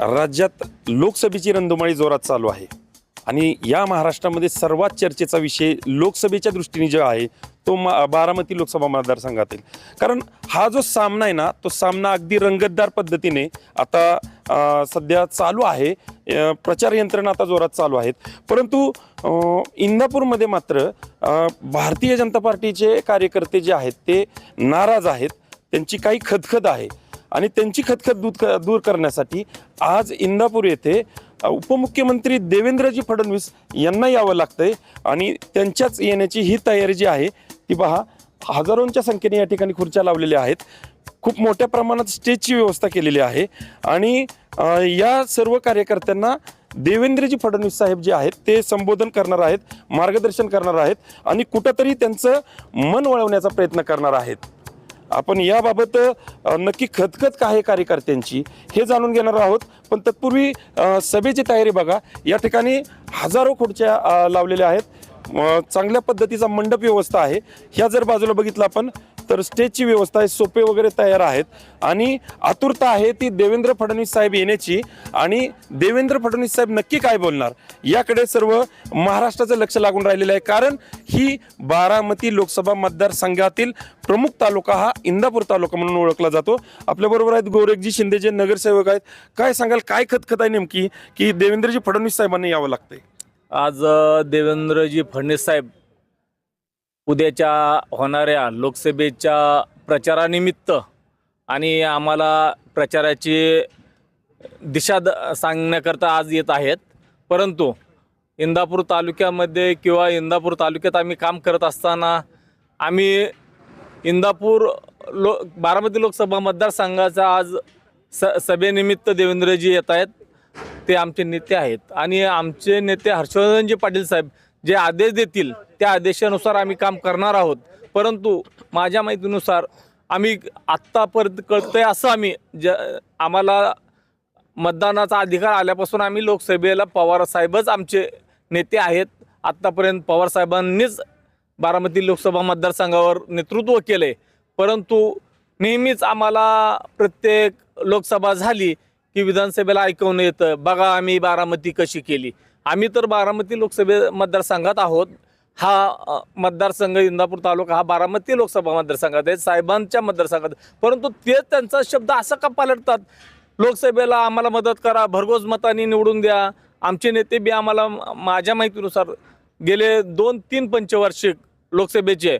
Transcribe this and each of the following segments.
राज्यात लोकसभेची रंधुमाळी जोरात चालू आहे. आणि या महाराष्ट्रामध्ये सर्वात चर्चेचा विषय लोकसभेच्या दृष्टीने जो आहे तो मा बारामती लोकसभा मतदारसंघातील. कारण हा जो सामना आहे ना तो सामना अगदी रंगतदार पद्धतीने आता सध्या चालू आहे. प्रचार यंत्रणा आता जोरात चालू आहेत. परंतु इंदापूरमध्ये मात्र भारतीय जनता पार्टीचे कार्यकर्ते जे आहेत ते नाराज आहेत. त्यांची काही खदखद आहे. आणि त्यांची खतखत दूर क- दूर करण्यासाठी आज इंदापूर येथे उपमुख्यमंत्री देवेंद्रजी फडणवीस यांना यावं लागतंय आणि त्यांच्याच येण्याची ही तयारी जी आहे ती पहा हजारोंच्या संख्येने या ठिकाणी खुर्च्या लावलेल्या आहेत. खूप मोठ्या प्रमाणात स्टेजची व्यवस्था केलेली आहे आणि या सर्व कार्यकर्त्यांना देवेंद्रजी फडणवीस साहेब जे आहेत ते संबोधन करणार आहेत मार्गदर्शन करणार आहेत आणि कुठंतरी त्यांचं मन वळवण्याचा प्रयत्न करणार आहेत. आपण याबाबत नक्की खतखत काय आहे कार्यकर्त्यांची हे जाणून घेणार आहोत. पण तत्पूर्वी सभेची तयारी बघा. या ठिकाणी हजारो खुर्च्या लावलेल्या आहेत. चांगल्या पद्धतीचा मंडप व्यवस्था आहे. ह्या जर बाजूला बघितलं आपण तर स्टेजची व्यवस्था आहे सोपे वगैरे तयार आहेत. आणि आतुरता आहे ती देवेंद्र फडणवीस साहेब येण्याची. आणि देवेंद्र फडणवीस साहेब नक्की काय बोलणार? याकडे सर्व महाराष्ट्राचं लक्ष लागून राहिलेलं आहे. कारण ही बारामती लोकसभा मतदारसंघातील प्रमुख तालुका हा इंदापूर तालुका म्हणून ओळखला जातो. आपल्याबरोबर आहेत गोरखजी शिंदे जे नगरसेवक आहेत. काय सांगाल काय खतखत आहे नेमकी की देवेंद्रजी फडणवीस साहेबांना यावं लागतंय? आज देवेंद्रजी फडणवीस साहेब उद्याच्या होणाऱ्या लोकसभेच्या प्रचारानिमित्त आणि आम्हाला प्रचाराची दिशा द सांगण्याकरता आज येत आहेत. परंतु इंदापूर तालुक्यामध्ये किंवा इंदापूर तालुक्यात आम्ही काम करत असताना आम्ही इंदापूर लो बारामती लोकसभा मतदारसंघाचा आज स सभेनिमित्त देवेंद्रजी येत आहेत. ते आमचे नेते आहेत. आणि आमचे नेते हर्षवर्धनजी पाटील साहेब जे आदेश देतील त्या आदेशानुसार आम्ही काम करणार आहोत. परंतु माझ्या माहितीनुसार आम्ही आत्तापर्यंत कळतंय असं आम्ही ज आम्हाला मतदानाचा अधिकार आल्यापासून आम्ही लोकसभेला पवारसाहेबच आमचे नेते आहेत. आत्तापर्यंत पवारसाहेबांनीच बारामती लोकसभा मतदारसंघावर नेतृत्व केलं. आहे परंतु नेहमीच आम्हाला प्रत्येक लोकसभा झाली की विधानसभेला ऐकवून येतं. बघा आम्ही बारामती कशी केली. आम्ही तर बारामती लोकसभे मतदारसंघात आहोत. हा मतदारसंघ इंदापूर तालुका हा बारामती लोकसभा मतदारसंघात आहे साहेबांच्या मतदारसंघात. परंतु ते त्यांचा शब्द असा का पालटतात? लोकसभेला आम्हाला मदत करा भरघोस मताने निवडून द्या. आमचे नेते बी आम्हाला माझ्या माहितीनुसार गेले दोन तीन पंचवार्षिक लोकसभेचे.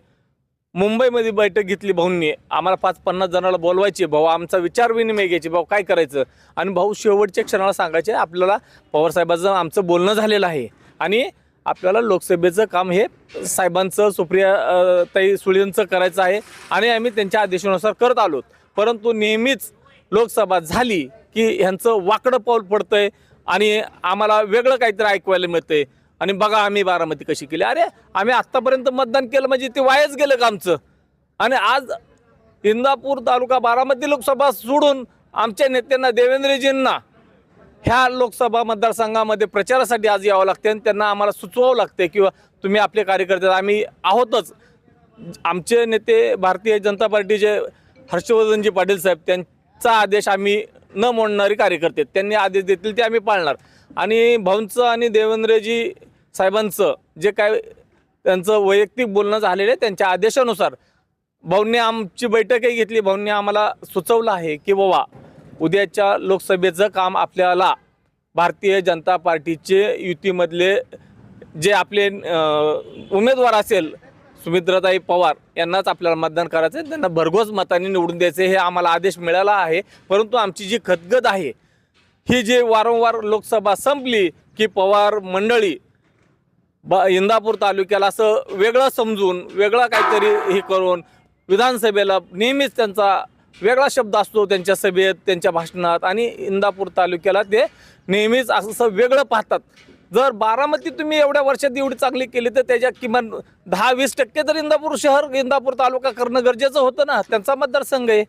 मुंबईमध्ये बैठक घेतली भाऊंनी. आम्हाला पाच पन्नास जणाला बोलवायचे. भाऊ आमचा विचार विनिमय घ्यायचे. भाऊ काय करायचं? आणि भाऊ शेवटच्या क्षणाला सांगायचे आपल्याला पवारसाहेबांचं आमचं बोलणं झालेलं आहे. आणि आपल्याला लोकसभेचं काम हे साहेबांचं सुप्रिया ताई सुळेंचं करायचं आहे. आणि आम्ही त्यांच्या आदेशानुसार करत आलो. परंतु नेहमीच लोकसभा झाली की ह्यांचं वाकडं पाऊल पडतंय आणि आम्हाला वेगळं काहीतरी ऐकवायला मिळतंय. आणि बघा आम्ही बारामती कशी केली. अरे आम्ही आत्तापर्यंत मतदान केलं म्हणजे ते वायाच गेलं का आमचं? आणि आज इंदापूर तालुका बारामती लोकसभा सोडून आमच्या नेत्यांना देवेंद्रजींना ह्या लोकसभा मतदारसंघामध्ये प्रचारासाठी आज यावं लागते आणि त्यांना आम्हाला सुचवावं लागते किंवा तुम्ही आपले कार्यकर्ते आम्ही आहोतच. आमचे नेते भारतीय जनता पार्टीचे हर्षवर्धनजी पाटील साहेब त्यांचा आदेश आम्ही न मोडणारे कार्यकर्ते त्यांनी आदेश देतील ते आम्ही पाळणार. आणि भाऊंचं आणि देवेंद्रजी साहेबांचं जे काय त्यांचं वैयक्तिक बोलणं झालेलं आहे त्यांच्या आदेशानुसार. भाऊंनी आमची बैठकही घेतली भाऊंनी आम्हाला सुचवलं आहे की बाबा उद्याच्या लोकसभेचं काम आपल्याला भारतीय जनता पार्टीचे युतीमधले जे आपले उमेदवार असेल सुमित्राताई पवार यांनाच आपल्याला मतदान करायचं आहे. त्यांना भरघोस मताने निवडून द्यायचे हे आम्हाला आदेश मिळाला आहे. परंतु आमची जी खतगत आहे ही जे वारंवार लोकसभा संपली की पवार मंडळी ब इंदापूर तालुक्याला असं वेगळं समजून वेगळं काहीतरी हे करून विधानसभेला नेहमीच त्यांचा वेगळा शब्द असतो त्यांच्या सभेत त्यांच्या भाषणात आणि इंदापूर तालुक्याला ते नेहमीच असं वेगळं पाहतात. जर बारामती तुम्ही एवढ्या वर्षात एवढी चांगली केली तर त्याच्या किमान दहा वीस टक्के तर इंदापूर शहर इंदापूर तालुका करणं गरजेचं होतं ना. त्यांचा मतदारसंघ आहे.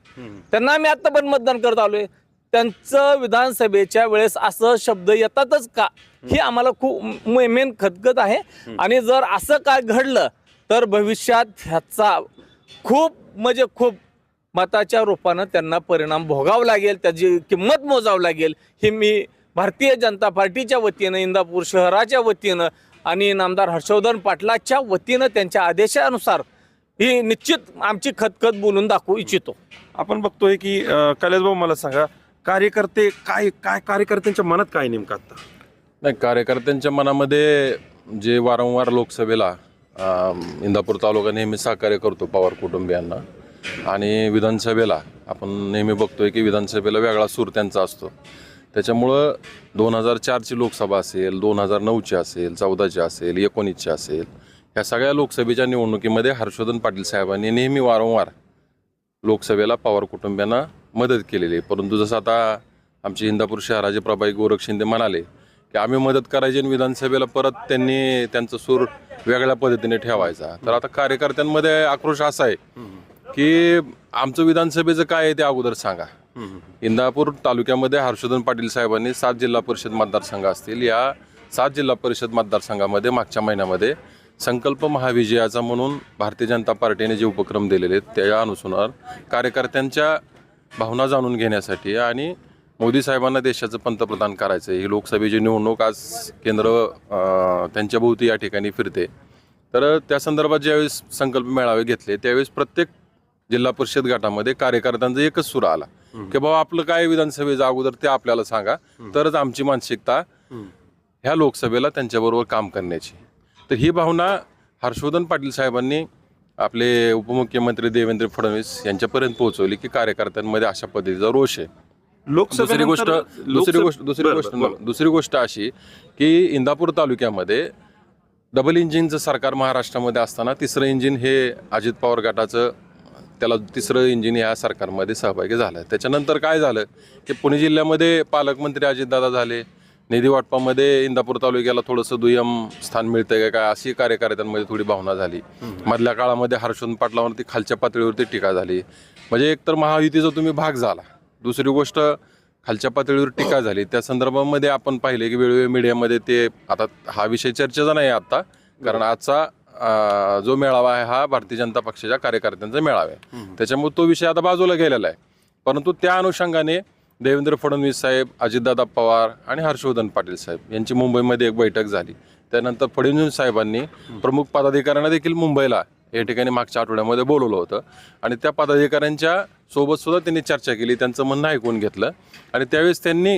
त्यांना आम्ही आता पण मतदान करत आलोय. त्यांचं विधानसभेच्या वेळेस असं शब्द येतातच का? हे आम्हाला खूप मेन खदखत आहे. आणि जर असं काय घडलं तर भविष्यात ह्याचा खूप म्हणजे खूप मताच्या रूपानं त्यांना परिणाम भोगावा लागेल त्याची किंमत मोजावं लागेल. ही मी भारतीय जनता पार्टीच्या वतीनं इंदापूर शहराच्या वतीनं आणि नामदार हर्षवर्धन पाटलाच्या वतीनं त्यांच्या आदेशानुसार ही निश्चित आमची खतखत बोलून दाखवू इच्छितो. आपण बघतोय की कलेश भाऊ मला सांगा कार्यकर्ते काय काय कार्यकर्त्यांच्या मनात काय नेमकं आता? नाही कार्यकर्त्यांच्या मनामध्ये जे वारंवार लोकसभेला अम, इंदापूर तालुका नेहमी सहकार्य करतो पवार कुटुंबियांना. आणि विधानसभेला आपण नेहमी बघतोय की विधानसभेला वेगळा सूर त्यांचा असतो. त्याच्यामुळं दोन हजार चारची लोकसभा असेल दोन हजार नऊची असेल चौदाची असेल एकोणीसची असेल ह्या सगळ्या लोकसभेच्या निवडणुकीमध्ये हर्षवर्धन पाटील साहेबांनी नेहमी वारंवार लोकसभेला पवार कुटुंबियांना मदत केलेली आहे. परंतु जसं आता आमचे इंदापूर शहराचे प्रभाई गोरख शिंदे म्हणाले की आम्ही मदत करायची आणि विधानसभेला परत त्यांनी त्यांचा सूर वेगळ्या पद्धतीने ठेवायचा. तर आता कार्यकर्त्यांमध्ये आक्रोश असा आहे की आमचं विधानसभेचं काय आहे ते अगोदर सांगा. इंदापूर तालुक्यामध्ये हर्षवर्धन पाटील साहेबांनी सात जिल्हा परिषद मतदारसंघ असतील. या सात जिल्हा परिषद मतदारसंघामध्ये मागच्या महिन्यामध्ये संकल्प महाविजयाचा म्हणून भारतीय जनता पार्टीने जे उपक्रम दिलेले आहेत त्या अनुसार कार्यकर्त्यांच्या भावना जाणून घेण्यासाठी आणि मोदी साहेबांना देशाचं पंतप्रधान करायचं ही लोकसभेची निवडणूक आज केंद्र अं, त्यांच्या भोवती या ठिकाणी फिरते. तर त्या संदर्भात ज्यावेळेस संकल्प मेळावे घेतले त्यावेळेस प्रत्येक जिल्हा परिषद गटामध्ये कार्यकर्त्यांचा एकच सूर आला. की बाबा आपलं काय विधानसभेचं अगोदर ते आपल्याला सांगा. तरच आमची मानसिकता ह्या लोकसभेला त्यांच्याबरोबर काम करण्याची. तर ही भावना हर्षवर्धन पाटील साहेबांनी आपले उपमुख्यमंत्री देवेंद्र फडणवीस यांच्यापर्यंत पोहोचवली की कार्यकर्त्यांमध्ये अशा पद्धतीचा रोष आहे. दुसरी गोष्ट दुसरी गोष्ट दुसरी गोष्ट दुसरी गोष्ट अशी की इंदापूर तालुक्यामध्ये डबल इंजिनचं सरकार महाराष्ट्रामध्ये असताना तिसरं इंजिन हे अजित पवार गटाचं त्याला तिसरं इंजिन या सरकारमध्ये सहभागी झालं त्याच्यानंतर काय झालं की पुणे जिल्ह्यामध्ये पालकमंत्री अजितदादा झाले निधी वाटपामध्ये इंदापूर तालुक्याला थोडंसं दुय्यम स्थान मिळतंय का? काय अशी कार्यकर्त्यांमध्ये थोडी भावना झाली. मधल्या काळामध्ये हर्षवर्धन पाटलावरती खालच्या पातळीवरती टीका झाली. म्हणजे एकतर महायुतीचा तुम्ही भाग झाला. दुसरी गोष्ट खालच्या पातळीवर टीका झाली. त्या संदर्भामध्ये आपण पाहिले की वेळोवेळी मीडियामध्ये ते आता हा विषय चर्चेचा नाही आता कारण आजचा जो मेळावा आहे हा भारतीय जनता पक्षाच्या कार्यकर्त्यांचा मेळावा आहे. त्याच्यामुळे तो विषय आता बाजूला गेलेला आहे. परंतु त्या अनुषंगाने देवेंद्र फडणवीस साहेब अजितदादा पवार आणि हर्षवर्धन पाटील साहेब यांची मुंबईमध्ये एक बैठक झाली. त्यानंतर फडणवीस साहेबांनी प्रमुख पदाधिकाऱ्यांना देखील मुंबईला या ठिकाणी मागच्या आठवड्यामध्ये बोलवलं होतं. आणि त्या पदाधिकाऱ्यांच्या सोबत सुद्धा त्यांनी चर्चा केली त्यांचं म्हणणं ऐकून घेतलं. आणि त्यावेळेस त्यांनी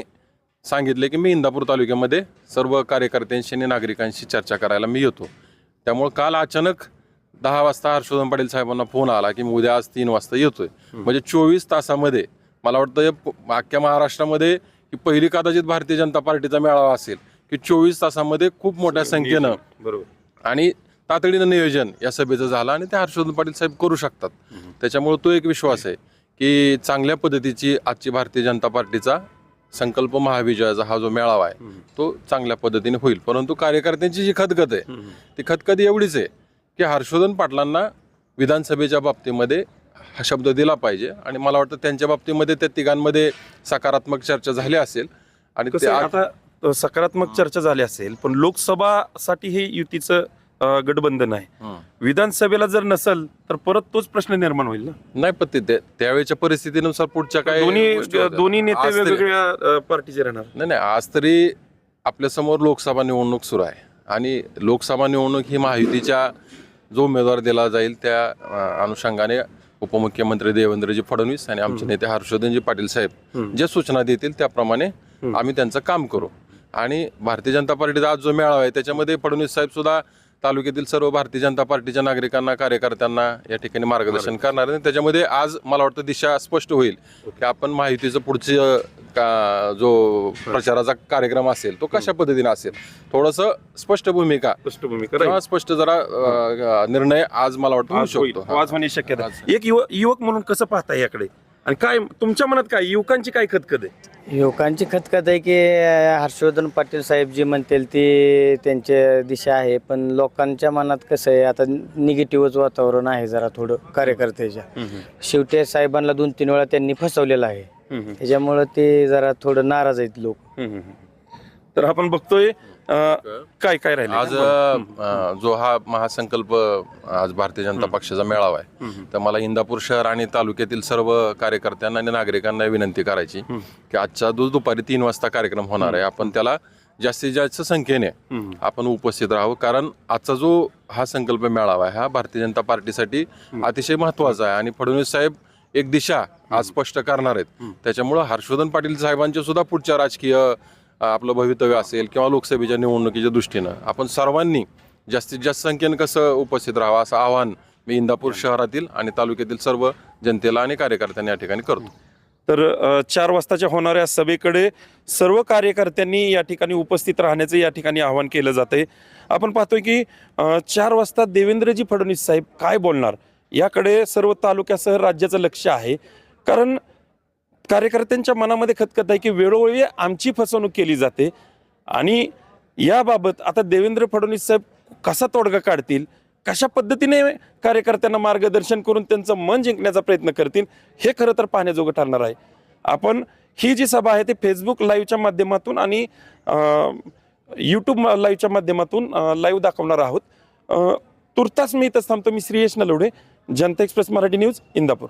सांगितले की मी इंदापूर तालुक्यामध्ये सर्व कार्यकर्त्यांशी आणि नागरिकांशी चर्चा करायला मी येतो. त्यामुळं काल अचानक दहा वाजता हर्षवर्धन पाटील साहेबांना फोन आला की मी उद्या आज तीन वाजता येतोय. म्हणजे चोवीस तासामध्ये मला वाटतं अख्ख्या महाराष्ट्रामध्ये ही पहिली कदाचित भारतीय जनता पार्टीचा मेळावा असेल की चोवीस तासामध्ये खूप मोठ्या संख्येनं बरोबर. आणि तातडीनं नियोजन या सभेचं झालं आणि ते हर्षवर्धन पाटील साहेब करू शकतात. त्याच्यामुळे तो एक विश्वास आहे की चांगल्या पद्धतीची आजची भारतीय जनता पार्टीचा संकल्प महाविजयाचा हा जो मेळावा आहे तो चांगल्या पद्धतीने होईल. परंतु कार्यकर्त्यांची जी खतखत आहे ती खतखत एवढीच आहे की हर्षवर्धन पाटलांना विधानसभेच्या बाबतीमध्ये हा शब्द दिला पाहिजे. आणि मला वाटतं त्यांच्या बाबतीमध्ये त्या तिघांमध्ये सकारात्मक चर्चा झाली असेल. आणि ते आता सकारात्मक चर्चा झाली असेल पण लोकसभासाठी हे युतीचं गठबंधन आहे. विधानसभेला जर नसेल तर परत तोच प्रश्न निर्माण होईल ना? नाही पण ते त्या- त्यावेळेच्या परिस्थितीनुसार पुढच्या काय दोन्ही. दोन्ही नेते वेगवेगळ्या पार्टीचे राहणार. नाही नाही आज तरी आपल्यासमोर लोकसभा निवडणूक सुरू आहे. आणि लोकसभा निवडणूक ही महायुतीच्या जो उमेदवार दिला जाईल त्या अनुषंगाने उपमुख्यमंत्री देवेंद्रजी फडणवीस आणि आमचे नेते हर्षवर्धनजी पाटील साहेब ज्या सूचना देतील त्याप्रमाणे आम्ही त्यांचं काम करू. आणि भारतीय जनता पार्टीचा आज जो मेळावा आहे त्याच्यामध्ये फडणवीस साहेब सुद्धा तालुक्यातील सर्व भारतीय जनता पार्टीच्या नागरिकांना कार्यकर्त्यांना या ठिकाणी मार्गदर्शन करणार आहे त्याच्यामध्ये आज मला वाटतं दिशा स्पष्ट होईल की आपण माहितीचं पुढचं का जो प्रचाराचा कार्यक्रम असेल तो कशा पद्धतीने असेल थोडंसं स्पष्ट भूमिका स्पष्ट भूमिका. स्पष्ट जरा निर्णय आज मला वाटतं आज होईल. आज होण्याची शक्यता. एक युवक युवक म्हणून कसं पाहताय याकडे आणि काय तुमच्या मनात काय युवकांची काय खतखत आहे? युवकांची खतखत आहे की हर्षवर्धन पाटील साहेब जे म्हणतील ते त्यांच्या दिशा आहे पण लोकांच्या मनात कसं आहे आता निगेटिव्हच वातावरण आहे जरा थोडं कार्यकर्त्याच्या. शेवटी साहेबांना दोन तीन वेळा त्यांनी फसवलेलं आहे. त्याच्यामुळं ते जरा थोडं नाराज आहेत लोक. तर आपण बघतोय अं, काय काय राहिले? आज अ, जो हा महासंकल्प आज भारतीय जनता पक्षाचा मेळावा आहे. तर मला इंदापूर शहर आणि तालुक्यातील सर्व कार्यकर्त्यांना आणि नागरिकांना विनंती करायची की आजचा जो दुपारी तीन वाजता कार्यक्रम होणार आहे आपण त्याला जास्तीत जास्त संख्येने आपण उपस्थित राहावं. कारण आजचा जो हा संकल्प मेळावा आहे हा भारतीय जनता पार्टीसाठी अतिशय महत्त्वाचा आहे. आणि फडणवीस साहेब एक दिशा आज स्पष्ट करणार आहेत. त्याच्यामुळं हर्षवर्धन पाटील साहेबांचे सुद्धा पुढच्या राजकीय आपलं भवितव्य असेल किंवा लोकसभेच्या निवडणुकीच्या दृष्टीनं आपण सर्वांनी जास्तीत जास्त संख्येनं कसं उपस्थित राहावं असं आवाहन मी इंदापूर शहरातील आणि तालुक्यातील सर्व जनतेला आणि कार्यकर्त्यांना या ठिकाणी करतो. तर चार वाजताच्या होणाऱ्या सभेकडे सर्व कार्यकर्त्यांनी या ठिकाणी उपस्थित राहण्याचं या ठिकाणी आवाहन केलं जातंय. आपण पाहतोय की चार वाजता देवेंद्रजी फडणवीस साहेब काय बोलणार? याकडे सर्व तालुक्यासह राज्याचं लक्ष आहे. कारण कार्यकर्त्यांच्या मनामध्ये खतखत आहे की वेळोवेळी आमची फसवणूक केली जाते. आणि याबाबत आता देवेंद्र फडणवीस साहेब कसा तोडगा काढतील? कशा पद्धतीने कार्यकर्त्यांना मार्गदर्शन करून त्यांचं मन जिंकण्याचा प्रयत्न करतील? हे खरं तर पाहण्याजोगं ठरणार आहे. आपण ही जी सभा आहे ती फेसबुक लाईव्हच्या माध्यमातून आणि यूट्यूब लाईव्हच्या माध्यमातून लाईव्ह दाखवणार आहोत. तुर्तास मी इथंच थांबतो. मी श्रीयश नलवडे जनता एक्सप्रेस मराठी न्यूज इंदापूर.